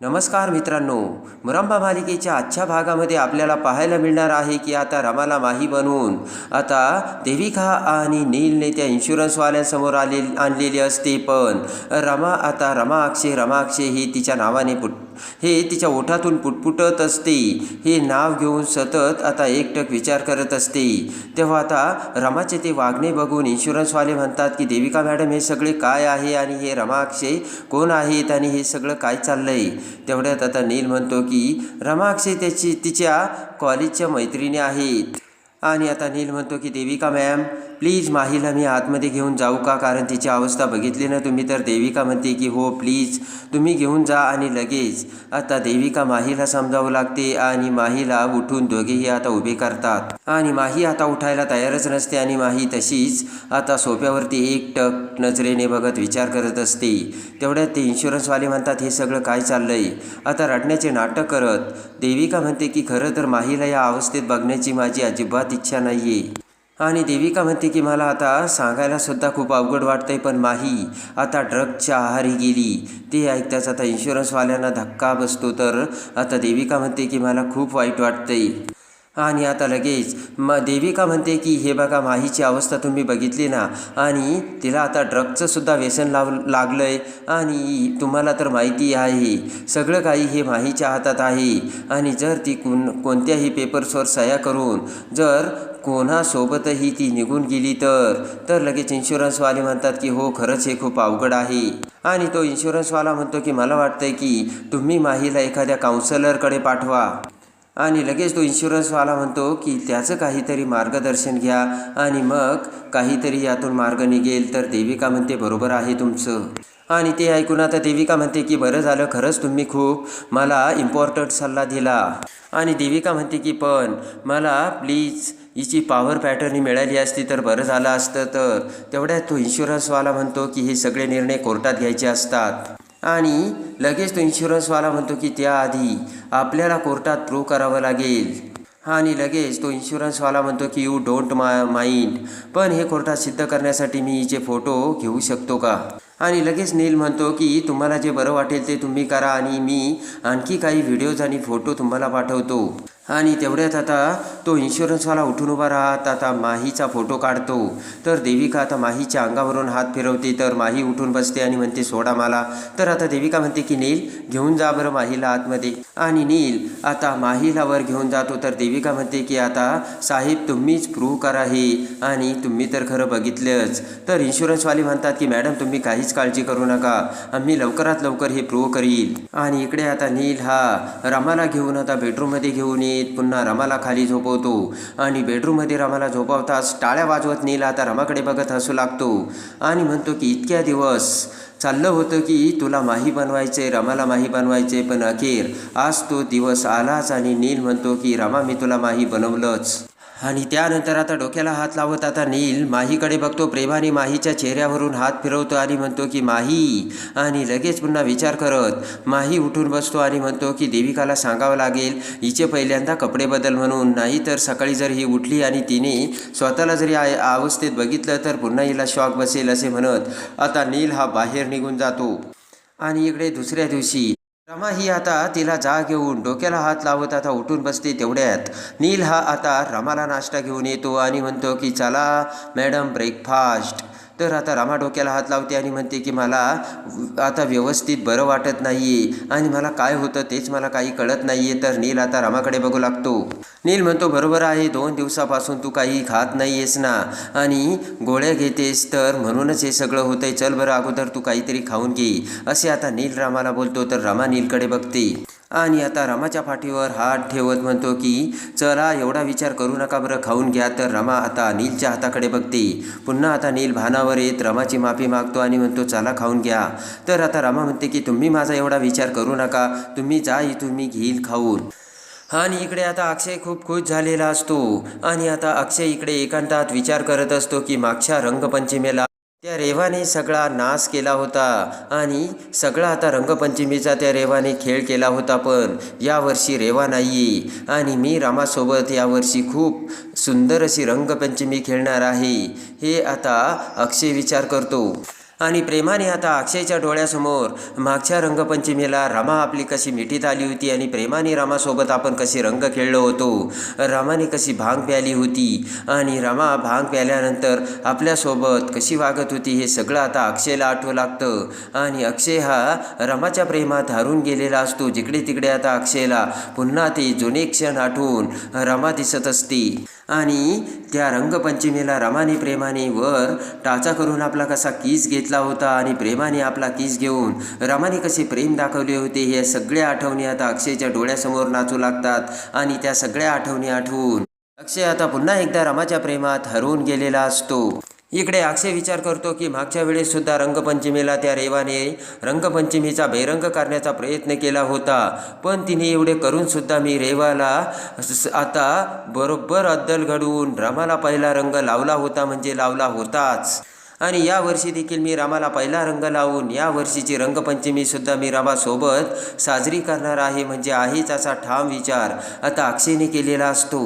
नमस्कार मित्रांनो मुरंबा मालिकेच्या आजच्या भागामध्ये आपल्याला पाहायला मिळणार आहे की आता रमाला माही बनवून आता देविका आणि नीलने त्या इन्शुरन्सवाल्यांसमोर आले आणलेली असते. पण रमा आता रमा अक्षय ही तिच्या नावाने पुट हे तिच्या ओठातून पुटपुटत असते. हे नाव घेऊन सतत आता एकटक विचार करत असते. तेव्हा आता रमाचे ते वागणे बघून इन्शुरन्सवाले म्हणतात की देविका मॅडम हे सगळे काय आहे आणि हे रमाक्षय कोण आहेत आणि हे सगळं काय चाललंय? तेवढ्यात आता नील म्हणतो की रमाक्षय त्याची तिच्या कॉलेजच्या मैत्रिणी आहेत. आणि आता नील म्हणतो की देविका मॅम प्लीज माहीला मी आतमध्ये घेऊन जाऊ का? कारण तिची अवस्था बघितली ना तुम्ही तर देविका म्हणते की हो प्लीज तुम्ही घेऊन जा आणि लगेच. आता देविका माहीला समजावं लागते आणि माहीला उठून दोघेही आता उभे करतात. आणि माही आता उठायला तयारच नसते आणि माही तशीच आता सोप्यावरती एकटक नजरेने बघत विचार करत असते. तेवढ्यात ते इन्शुरन्सवाले म्हणतात हे सगळं काय चाललंय? आता रडण्याचे नाटक करत. देविका म्हणते की खरं तर माहीला या अवस्थेत बघण्याची माझी अजिबात इच्छा नाहीये. आणि देविका म्हणते की मला आता सांगायला सुद्धा खूप अवघड वाटतंय पण माही आता ड्रगच्या आहारी गेली. ते ऐकताच आता इन्शुरन्सवाल्यांना धक्का बसतो. तर आता देविका म्हणते की मला खूप वाईट वाटतंय. आणि आता लगेच म देविका म्हणते की हे बघा माहीची अवस्था तुम्ही बघितली ना? आणि तिला आता ड्रगचंसुद्धा व्यसन लाव लागलं आहे आणि तुम्हाला तर माहिती आहे सगळं काही हे माहीच्या हातात आहे. आणि जर ती कोण कोणत्याही पेपर्सवर सह्या करून जर कोणासोबतही ती निघून गेली तर? तर लगेच इन्शुरन्सवाले म्हणतात की हो खरंच हे खूप अवघड आहे. आणि तो इन्शुरन्सवाला म्हणतो की मला वाटतंय की तुम्ही माहीला एखाद्या काउन्सलरकडे पाठवा. आणि लगेच तो इन्शुरन्सवाला म्हणतो की त्याचं काहीतरी मार्गदर्शन घ्या. आणि मग काहीतरी यातून मार्ग निघेल तर देविका म्हणते बरोबर आहे तुमचं. आणि ते ऐकून आता देविका म्हणते की बरं झालं खरंच तुम्ही खूप मला इम्पॉर्टंट सल्ला दिला. आणि देविका म्हणते की पण मला प्लीज हिची पॉवर पॅटर्न मिळाली असती तर बरं झालं असतं तर. तेवढ्यात तो इन्शुरन्सवाला म्हणतो की हे सगळे निर्णय कोर्टात घ्यायचे असतात. आणि लगेच तो इन्शुरन्सवाला म्हणतो की त्याआधी आपल्याला कोर्टात प्रूव्ह करावं लागेल. आणि लगेच तो इन्शुरन्सवाला म्हणतो की यू डोंट मा माइंड पण हे कोर्टात सिद्ध करण्यासाठी मी हिचे फोटो घेऊ शकतो का? आणि लगेच नील म्हणतो की तुम्हाला जे बरं वाटेल ते तुम्ही करा आणि मी आणखी काही व्हिडिओज आणि फोटो तुम्हाला पाठवतो. आणि तेवढ्यात आता तो इन्शुरन्सवाला उठून उभा राहत आता माहीचा फोटो काढतो. तर देविका आता माहीच्या अंगावरून हात फिरवते तर माही उठून बसते आणि म्हणते सोडा मला. तर आता देविका म्हणते की नील घेऊन जा बरं माहीला आतमध्ये. आणि नील आता माहीला वर घेऊन जातो तर देविका म्हणते की आता साहेब तुम्हीच प्रूव्ह करा हे. आणि तुम्ही तर खरं बघितलंच. तर इन्शुरन्सवाले म्हणतात की मॅडम तुम्ही काहीच काळजी करू नका. आम्ही लवकरात लवकर हे प्रूव्ह करील आणि इकडे आता नील हा रमाला घेऊन आता बेडरूममध्ये घेऊन येत. पुन्हा रमाला खाली झोपवतो. आणि बेडरूममध्ये रमाला झोपवताच टाळ्या वाजवत नील आता रमाकडे बघत हसू लागतो. आणि म्हणतो की इतक्या दिवस. चाललं होतं की तुला माही बनवायचे रमाला माही बनवायचे पण अखेर आज तो दिवस आलाच आणि नील म्हणतो की रमा मी तुला माही बनवलंच. आणि त्यानंतर आता डोक्याला हात लावत आता नील माहीकडे बघतो प्रेमाने माहीच्या चेहऱ्यावरून हात फिरवतो आणि म्हणतो की माही आणि लगेच पुन्हा विचार करत माही उठून बसतो आणि म्हणतो की देविकाला सांगावं लागेल हिचे पहिल्यांदा कपडे बदल म्हणून नाही तर सकाळी जर ही उठली आणि तिने स्वतःला जरी आ अवस्थेत बघितलं तर पुन्हा हिला शॉक बसेल असे म्हणत आता नील हा बाहेर निघून जातो. आणि इकडे दुसऱ्या दिवशी रमा ही आता तिला जाग घेऊन डोक्याला हात लावत आता उठून बसते तेवढ्यात. नील हा आता रमाला नाश्ता घेऊन येतो आणि म्हणतो की चला मॅडम ब्रेकफास्ट. तर आता रामा डोक्याला हात लावते आणि म्हणते की मला आता व्यवस्थित बरं वाटत नाही आणि मला काय होतं तेच मला काही कळत नाहीये. तर नील आता रामाकडे बघू लागतो. नील म्हणतो बरोबर आहे दोन दिवसापासून तू काही खात नाही आहेस ना आणि गोळ्या घेतेस तर म्हणूनच हे सगळं होतंय. चल बरं अगोदर तू काहीतरी खाऊन घे. असे आता नील रामाला बोलतो. तर रामा नीलकडे बघते. आणि आता रमाच्या पाठीवर हात ठेवत म्हणतो की चला एवढा विचार करू नका बरं खाऊन घ्या. तर रमा आता नीलच्या हाताकडे बघते. पुन्हा आता नील भानावर येत रमाची माफी मागतो आणि म्हणतो चला खाऊन घ्या. तर आता रमा म्हणते की तुम्ही माझा एवढा विचार करू नका. तुम्ही जा इथून मी घेईल खाऊन. आणि इकडे आता अक्षय खूप खुश झालेला असतो. आणि आता अक्षय इकडे एकांतात विचार करत असतो की मागच्या रंगपंचमीला त्या रेवाने सगळा नाश केला होता आणि सगळा आता रंगपंचमीचा त्या रेवाने खेळ केला होता पण यावर्षी रेवा नाही आणि मी रामासोबत यावर्षी खूप सुंदर अशी रंगपंचमी खेळणार आहे. हे आता अक्षय विचार करतो. आणि प्रेमाने आता अक्षयच्या डोळ्यासमोर मागच्या रंगपंचमीला रमा आपली कशी मिठीत आली होती आणि प्रेमाने रमासोबत आपण कशी रंग खेळलो होतो. रमाने कशी भांग प्याली होती आणि रमा भांग प्याल्यानंतर आपल्यासोबत कशी वागत होती हे सगळं आता अक्षयला आठवू लागतं. आणि अक्षय हा रमाच्या प्रेमात हरून गेलेला असतो. जिकडे तिकडे आता अक्षयला पुन्हा ते जुने क्षण आठवून रमा दिसत असते. आणि त्या रंगपंचमीला रमाने प्रेमाने वर टाचा करून आपला कसा किस घेतला होता आणि प्रेमाने आपला किस घेऊन रमाने कसे प्रेम दाखवले होते हे सगळ्या आठवणी आता अक्षयच्या डोळ्यासमोर नाचू लागतात आणि त्या सगळ्या आठवणी आठवून अक्षय आता पुन्हा एकदा रमाच्या प्रेमात हरवून गेलेला असतो. इकडे अक्षय विचार करतो की मागच्या वेळेससुद्धा रंगपंचमीला त्या रेवाने रंगपंचमीचा बेरंग करण्याचा प्रयत्न केला होता. पण तिने एवढे करूनसुद्धा मी रेवाला आता बरोबर अद्दल घडवून रमाला पहिला रंग लावला होता म्हणजे लावला होताच. आणि या वर्षी देखील मी रामाला पहिला रंग लावून या वर्षीची रंगपंचमीसुद्धा मी रामासोबत साजरी करणार आहे. म्हणजे आहेच असा ठाम विचार आता अक्षयने केलेला असतो.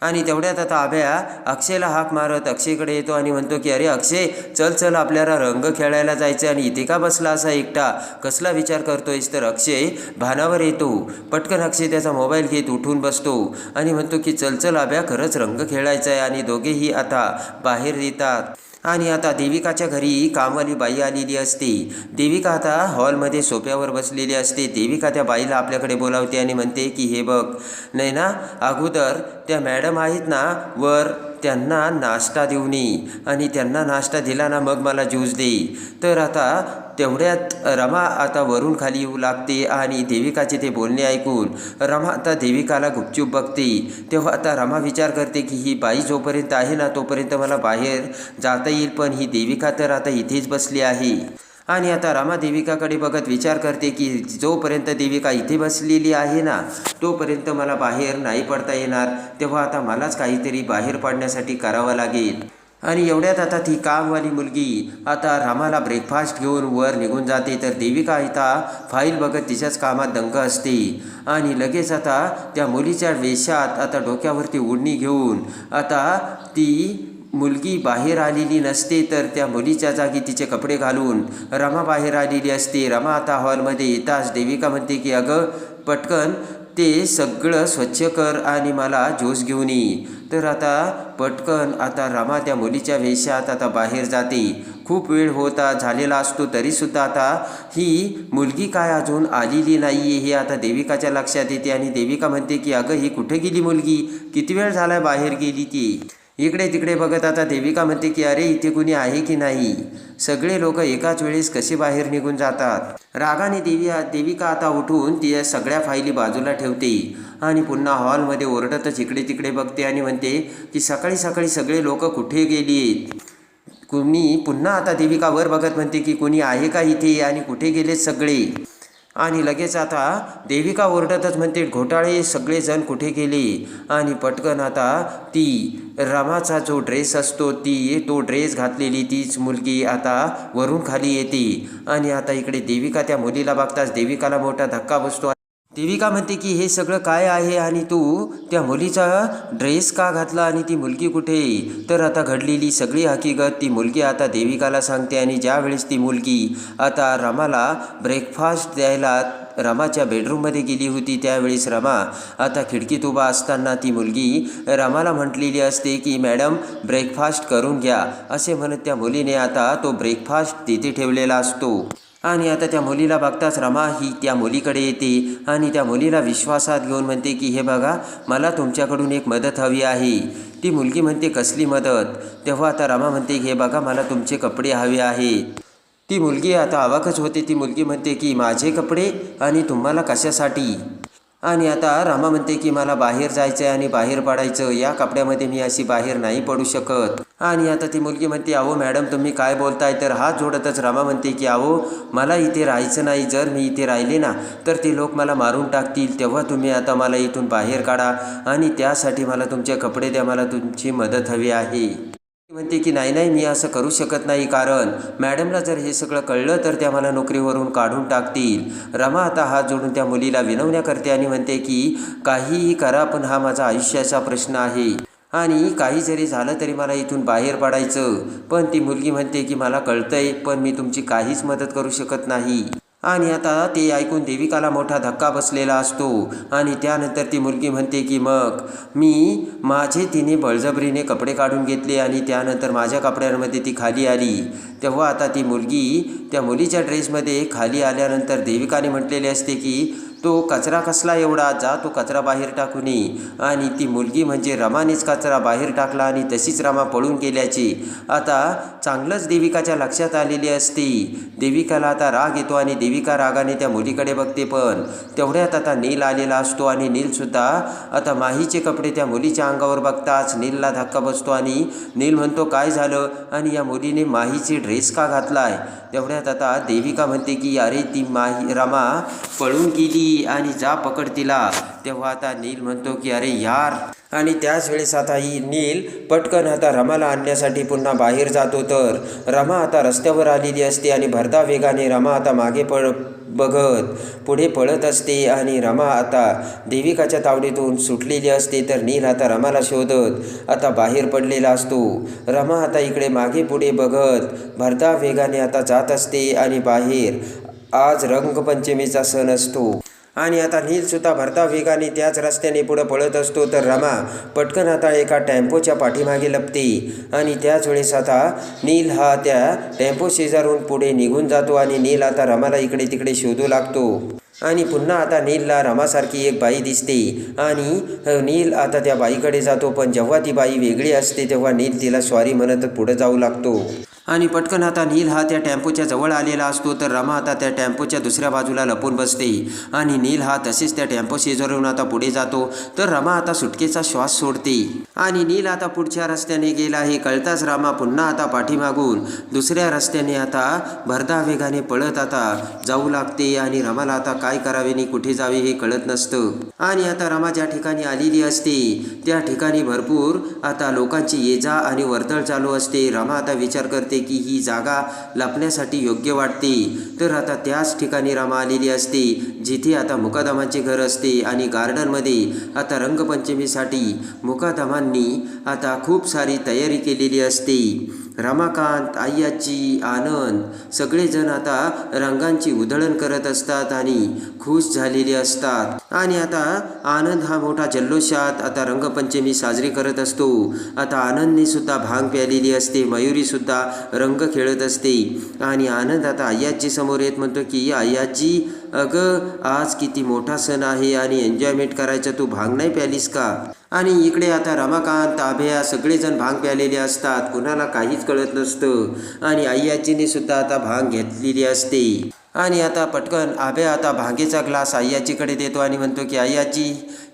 आणि तेवढ्यात आता आभ्या अक्षयला हाक मारत अक्षयकडे येतो आणि म्हणतो की अरे अक्षय चल चल आपल्याला रंग खेळायला जायचं आणि इथे का बसला असा एकटा? कसला विचार करतोयस तर अक्षय भानावर येतो. पटकन अक्षय त्याचा मोबाईल घेत उठून बसतो आणि म्हणतो की चल चल आभ्या खरंच रंग खेळायचा आहे. आणि दोघेही आता बाहेर येतात. आणि आता देविकाच्या घरी कामवाली बाई आलेली असते. देविका आता हॉलमध्ये सोप्यावर बसलेली असते. देविका त्या बाईला आपल्याकडे बोलावते आणि म्हणते की हे बघ नाही ना अगोदर त्या मॅडम आहेत ना वर त्यांना नाश्ता देऊन ये आणि त्यांना नाश्ता दिला ना मग मला ज्यूस दे. तर आता तेवढ्यात रमा आता वरून खाली येऊ लागते आणि देविकाचे ते बोलणे ऐकून रमा आता देविकाला गुपचूप बघते. तेव्हा आता रमा विचार करते की ही बाई जोपर्यंत आहे ना तोपर्यंत मला बाहेर जाता येईल पण ही देविका तर आता इथेच बसली आहे. आणि आता रमा देविकाकडे बघत विचार करते की जोपर्यंत देविका इथे बसलेली आहे ना तोपर्यंत मला बाहेर नाही पडता येणार. तेव्हा आता मलाच काहीतरी बाहेर पडण्यासाठी करावं लागेल. आणि एवढ्यात आता ती कामवाली मुलगी आता रामाला ब्रेकफास्ट घेऊन वर निघून जाते. तर देविका हिता फाईल बघत तिच्याच कामात दंग असते. आणि लगेच आता त्या मुलीच्या वेशात आता डोक्यावरती ओढणी घेऊन आता ती मुलगी बाहेर आलेली नसते तर त्या मुलीच्या जागी तिचे कपडे घालून रमा बाहेर आलेली असते. रमा आता हॉलमध्ये येताच देविका म्हणते की अगं पटकन ते सगळं स्वच्छ कर आणि मला ज्यूस घेऊन ये. तर आता पटकन आता रमा त्या मुलीच्या वेशात आता बाहेर जाते. खूप वेळ होता झालेला असतो तरीसुद्धा आता ही मुलगी काय अजून आलेली नाही आहे हे आता देविकाच्या लक्षात येते आणि देविका म्हणते की अगं ही कुठे गेली मुलगी? किती वेळ झाला बाहेर गेली ती? इकडे तिकडे बघत आता देविका म्हणते की अरे इथे कुणी आहे की नाही? सगळे लोक एकाच वेळेस कसे बाहेर निघून जातात? रागाने देवी देविका आता उठून ती सगळ्या फायली बाजूला ठेवते. आणि पुन्हा हॉलमध्ये ओरडतच इकडे तिकडे बघते आणि म्हणते की सकाळी सकाळी सगळे लोक कुठे गेलीत कुणी पुन्हा आता देविका वर बघत म्हणते की कुणी आहे का इथे आणि कुठे गेलेत सगळे? आणि लगेच आता देविका ओरडतच म्हणते घोटाळे सगळेजण कुठे गेले? आणि पटकन आता ती रमाचा जो ड्रेस असतो ती तो ड्रेस घातलेली तीच मुलगी आता वरून खाली येते. आणि आता इकडे देविका त्या मुलीला बघताच देविकाला मोठा धक्का बसतो. देविका म्हणते की हे सगळं काय आहे आणि तू त्या मुलीचा ड्रेस का घातला आणि ती मुलगी कुठे? तर आता घडलेली सगळी हकीकत ती मुलगी आता देविकाला सांगते आणि ज्यावेळेस ती मुलगी आता रमाला ब्रेकफास्ट द्यायला रमाच्या बेडरूममध्ये गेली होती त्यावेळेस रमा आता खिडकीत उभा असताना ती मुलगी रमाला म्हटलेली असते की मॅडम ब्रेकफास्ट करून घ्या. असे म्हणत त्या मुलीने आता तो ब्रेकफास्ट तिथे ठेवलेला असतो. आणि आता त्या मुलीला बघताच रमा ही त्या मुलीकडे येते आणि त्या मुलीला विश्वासात घेऊन म्हणते की हे बघा मला तुमच्याकडून एक मदत हवी आहे. ती मुलगी म्हणते कसली मदत? तेव्हा आता रमा म्हणते हे बघा मला तुमचे कपडे हवे आहेत. ती मुलगी आता अवाकच होते. ती मुलगी म्हणते की माझे कपडे आणि तुम्हाला कशासाठी? आणि आता रामा म्हणते की मला बाहेर जायचं आहे आणि बाहेर पडायचं. या कपड्यामध्ये मी अशी बाहेर नाही पडू शकत. आणि आता ती मुलगी म्हणते अहो मॅडम तुम्ही काय बोलताय? तर हात जोडतच रामा म्हणते की अहो मला इथे राहायचं नाही. जर मी इथे राहिले ना तर ते लोक मला मारून टाकतील. तेव्हा तुम्ही आता मला इथून बाहेर काढा आणि त्यासाठी मला तुमचे कपडे द्या. मला तुमची मदत हवी आहे. म्हणते की नाही नाही मी असं करू शकत नाही कारण मॅडमला जर हे सगळं कळलं तर त्या मला नोकरीवरून काढून टाकतील. रमा आता हात जोडून त्या मुलीला विनवण्या करते आणि म्हणते की काहीही करा पण हा माझा आयुष्याचा प्रश्न आहे. आणि काही जरी झालं तरी मला इथून बाहेर पडायचं. पण ती मुलगी म्हणते की मला कळतंय पण मी तुमची काहीच मदत करू शकत नाही. आणि आता ते ऐकून देविकाला मोठा धक्का बसलेला असतो. आणि त्यानंतर ती मुलगी म्हणते की मग मी माझे तिने बळजबरीने कपडे काढून घेतले आणि त्यानंतर माझ्या कपड्यांमध्ये ती खाली आली. तेव्हा आता ती मुलगी त्या मुलीच्या ड्रेसमध्ये खाली आल्यानंतर देविकाने म्हटलेले असते की तो कचरा कसला एवढा? जा तो कचरा बाहेर टाकून ये. आणि ती मुलगी म्हणजे रमानेच कचरा बाहेर टाकला आणि तशीच रमा पळून गेल्याची. आता चांगलंच देविकाच्या लक्षात आलेली असते. देविकाला आता राग येतो आणि देविका रागाने त्या मुलीकडे बघते पण तेवढ्यात आता नील आलेला असतो आणि नीलसुद्धा आता माहीचे कपडे त्या मुलीच्या अंगावर बघताच नीलला धक्का बसतो आणि नील म्हणतो काय झालं? आणि या मुलीने माहीचे ड्रेस का घातलाय? तेवढ्यात आता देविका म्हणते की अरे ती माही रमा पळून गेली. आणि जा पकड तिला. तेव्हा आता नील म्हणतो की अरे यार. आणि त्याच वेळेस आता ही नील पटकन आता रमाला आणण्यासाठी पुन्हा बाहेर जातो तर रमा आता रस्त्यावर आलेली असते आणि भरदा वेगाने रमा आता मागे पळ बघत पुढे पळत असते आणि रमा आता देविकाच्या तावडीतून सुटलेली असते तर नील आता रमाला शोधत आता बाहेर पडलेला असतो. रमा आता इकडे मागे पुढे बघत भरदा वेगाने आता जात असते आणि बाहेर आज रंगपंचमीचा सण असतो. आणि आता नीलसुद्धा भरता वेगाने त्याच रस्त्याने पुढं पळत असतो तर रमा पटकन आता एका टेम्पोच्या पाठीमागे लपते. आणि त्याच वेळेस आता नील हा त्या टेम्पो शेजारून पुढे निघून जातो आणि नील आता रमाला इकडे तिकडे शोधू लागतो. आणि पुन्हा आता नीलला रमासारखी एक बाई दिसते. आणि नील आता त्या बाईकडे जातो पण जेव्हा ती बाई वेगळी असते तेव्हा नील तिला स्वारी म्हणत पुढे जाऊ लागतो. आणि पटकन आता नील हा त्या टेम्पोच्या जवळ आलेला असतो तर रमा आता त्या टेम्पोच्या दुसऱ्या बाजूला लपून बसते. आणि नील हा तसेच त्या टेम्पो शेजारून आता पुढे जातो तर रमा आता सुटकेचा श्वास सोडते. आणि नील आता पुढच्या रस्त्याने गेला हे कळताच रामा पुन्हा आता पाठीमागून दुसऱ्या रस्त्याने आता भरधा वेगाने पळत आता जाऊ लागते आणि रमाला आता काय करावे आणि कुठे जावे हे कळत नसतं. आणि आता रमा ज्या ठिकाणी आलेली असते त्या ठिकाणी भरपूर आता लोकांची ये जा आणि वर्दळ चालू असते. रमा आता विचार करते की ही जागा लपण्यासाठी योग्य वाटते. तर आता त्याच ठिकाणी रमा आलेली असते जिथे आता मुकादमाचे घर असते आणि गार्डनमध्ये आता रंगपंचमीसाठी मुकादमांनी आता खूप सारी तयारी केलेली असते. रमाकांत आय्याची आनंद सगळेजण आता रंगांची उधळण करत असतात आणि खुश झालेले असतात. आणि आता आनंद हा मोठा जल्लोषात आता रंगपंचमी साजरी करत असतो. आता आनंदने सुद्धा भांग प्यालेली असते मयुरी सुद्धा रंग खेळत असते. आणि आनंद आता आय्याची समोर येत म्हणतो की आय्याची अगं आज किती मोठा सण आहे आणि एन्जॉयमेंट करायचं तू भांग नाही प्यालीस का? आणि इकडे आता रमाकांत ताभ्या सगळेजण भांग प्यालेले असतात. कुणाला काहीच कळत नसतं. आणि आय्याजीने सुद्धा आता भांग घेतलेली असते. आणि आता पटकन आबे आता भांगेचा ग्लास आय्याचीकडे देतो आणि म्हणतो की आय्याची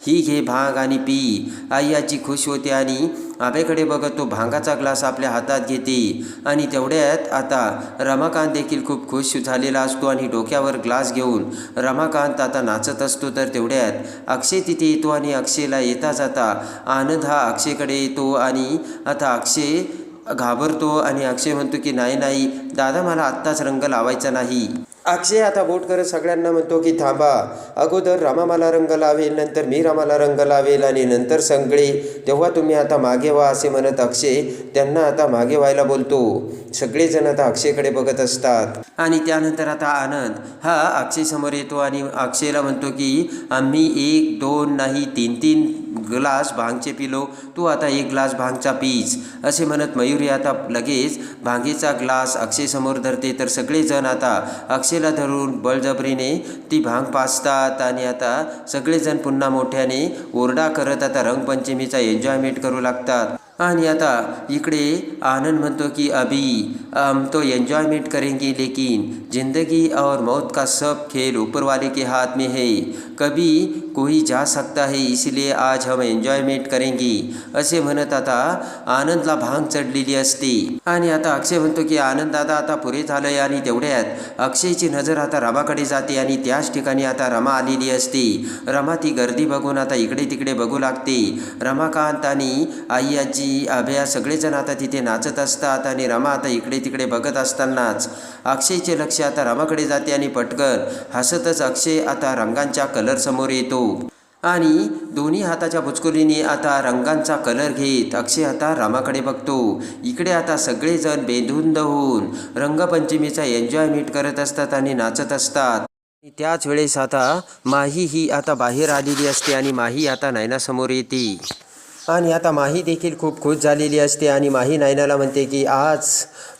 ही घे भांग आणि पी. आय्याची खुश होते आणि आभेकडे बघत तो भांगाचा ग्लास आपल्या हातात घेते. आणि तेवढ्यात आता रमाकांत देखील खूप खुश झालेला असतो आणि डोक्यावर ग्लास घेऊन रमाकांत आता नाचत असतो. तर तेवढ्यात अक्षय तिथे येतो आणि अक्षयला येता जाता आनंद हा अक्षयकडे येतो आणि आता अक्षय घाबरतो आणि अक्षय म्हणतो की नाही नाही दादा मला आत्ताच रंग लावायचा नाही. अक्षय आता बोट करत सगळ्यांना म्हणतो की थांबा. अगोदर रामामाला रंग लावेल नंतर मी रामाला रंग लावेल आणि नंतर संगळे. तेव्हा तुम्ही आता मागे व्हा असे म्हणत अक्षय त्यांना आता मागे व्हायला बोलतो. सगळेजण आता अक्षयकडे बघत असतात. आणि त्यानंतर आता आनंद. हा अक्षय समोर येतो आणि अक्षयला म्हणतो की आम्ही एक दोन नाही तीन तीन ग्लास भांगचे पिलो तू आता एक ग्लास भांगचा पीच असे म्हणत मयुरी आता लगेच भांगेचा ग्लास अक्षयसमोर धरते. तर सगळेजण आता अक्षयला धरून बळजबरीने ती भांग पाचतात आणि आता सगळेजण पुन्हा मोठ्याने ओरडा करत आता रंगपंचमीचा एन्जॉयमेंट करू लागतात. आणि आता इकडे आनंद म्हणतो की अभी हम तो एन्जॉयमेंट करेंगे लेकिन ज़िंदगी और मौत का सब खेल ऊपर वाले के हाथ में है। कभी कोई जा सकता है इसलिए आज हम एन्जॉयमेंट करेंगे। असे म्हणत आता आनंदला भांग चढलेली असते. आणि आता अक्षय म्हणतो की आनंद दादा आता पुरे झालंय आणि तेवढ्यात अक्षयची नजर आता रमाकडे जाते आणि त्याच ठिकाणी आता रमा आलेली असते. रमा ती गर्दी बघून आता इकडे तिकडे बघू लागते. रमाकांत आणि आई आजी अभया सगळेजण आता तिथे नाचत असतात आणि रमा आता इकडे तिकडे बघत असतानाच अक्षयचे लक्ष आता रमाकडे जाते आणि पटकन हसतच अक्षय आता रंगांच्या कलर समोर येतो. आणि दोन्ही हाताच्या बुचकुलीने आता रंगांचा कलर घेत अक्षय आता रामाकडे बघतो. इकडे आता सगळेजण बेधुंद होऊन रंगपंचमीचा एन्जॉयमेंट करत असतात आणि नाचत असतात. त्याच वेळेस आता माही ही आता बाहेर आलेली असते आणि माही आता नयनासमोर येते. आणि आता माही देखील खूप खुश झालेली असते आणि माही नायनाला म्हणते की आज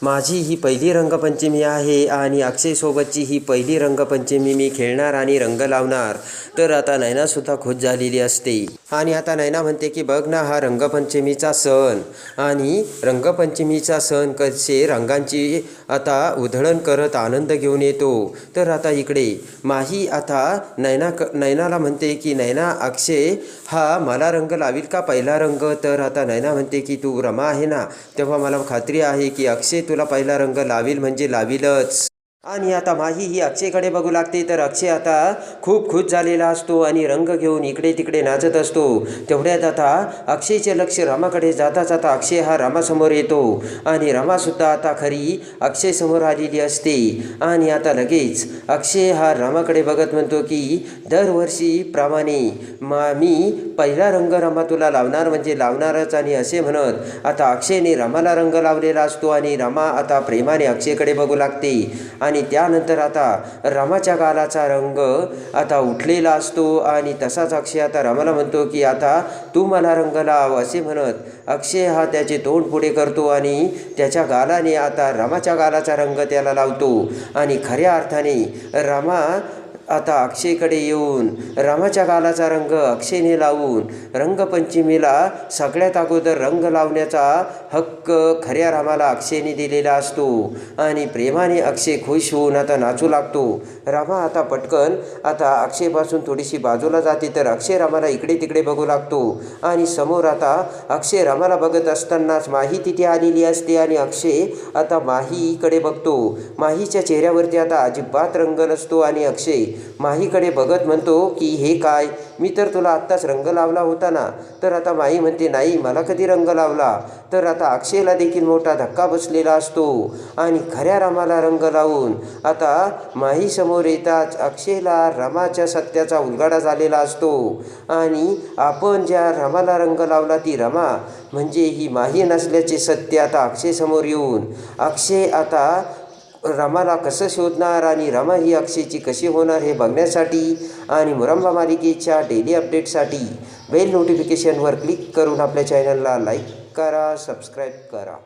माझी ही पहिली रंगपंचमी आहे आणि अक्षयसोबतची ही पहिली रंगपंचमी मी खेळणार आणि रंग लावणार. तर आता नैनासुद्धा खुश झालेली असते. आणि आता नैना म्हणते की बघ ना हा रंगपंचमीचा सण. आणि रंगपंचमीचा सण कसे रंगांची आता उधळण करत आनंद घेऊन येतो. तर आता इकडे माही आता नैना क नैनाला म्हणते की नैना अक्षय हा मला रंग लावील का पहिला रंग तर आता नैना म्हणते की तू रमा आहे ना? तेव्हा मला खात्री आहे की अक्षय तुला पहिला रंग लावील म्हणजे लावीलच. आणि आता माही ही अक्षयकडे बघू लागते तर अक्षय आता खूप खुश झालेला असतो आणि रंग घेऊन इकडे तिकडे नाचत असतो. तेवढ्यात आता अक्षयचे लक्ष रामाकडे जाता जाता अक्षय हा रामासमोर येतो. आणि रमासुद्धा आता खरी अक्षय समोर आलेली असते. आणि आता लगेच अक्षय हा रामाकडे बघत म्हणतो की दरवर्षीप्रमाणे मा मी पहिला रंग रमा तुला लावणार म्हणजे लावणारच आणि असे म्हणत आता अक्षयने रमाला रंग लावलेला असतो आणि रमा आता प्रेमाने अक्षयकडे बघू लागते. आणि त्यानंतर आता रमाच्या गालाचा रंग आता उठलेला असतो आणि तसाच अक्षय आता रमाला म्हणतो की आता तू मला रंग लाव असे म्हणत अक्षय हा त्याचे तोंड पुढे करतो आणि त्याच्या गालाने आता रमाच्या गालाचा रंग त्याला लावतो. आणि खऱ्या अर्थाने रमा आता अक्षयकडे येऊन रामाच्या गालाचा रंग अक्षयने लावून रंगपंचमीला सगळ्यात अगोदर रंग लावण्याचा हक्क खऱ्या रामाला अक्षयने दिलेला असतो. आणि प्रेमाने अक्षय खुश होऊन आता नाचू लागतो. रामा आता पटकन आता अक्षयपासून थोडीशी बाजूला जाते तर अक्षय रामाला इकडे तिकडे बघू लागतो. आणि समोर आता अक्षय रामाला बघत असतानाच माही तिथे आलेली असते आणि अक्षय आता माहीकडे बघतो. माहीच्या चेहऱ्यावरती आता अजिबात रंग नसतो आणि अक्षय माहीकडे बघत म्हणतो की हे काय? मी तर तुला आत्ताच रंग लावला होता ना. तर आता माही म्हणते नाही मला कधी रंग लावला? तर आता अक्षयला देखील मोठा धक्का बसलेला असतो आणि खऱ्या रामाला रंग लावून आता माही समोर येताच अक्षयला रमाच्या सत्याचा उलगाडा झालेला असतो. आणि आपण ज्या रमाला रंग लावला ती रमा म्हणजे ही माही नसल्याचे सत्य आता अक्षयसमोर येऊन अक्षय आता रमाला कसं शोधणार आणि रमा ही अक्षयची कशी होणार हे बघण्यासाठी आणि मुरंबा मालिकेच्या डेली अपडेटसाठी बेल नोटिफिकेशनवर क्लिक करून आपल्या चॅनलला लाईक करा सबस्क्राईब करा.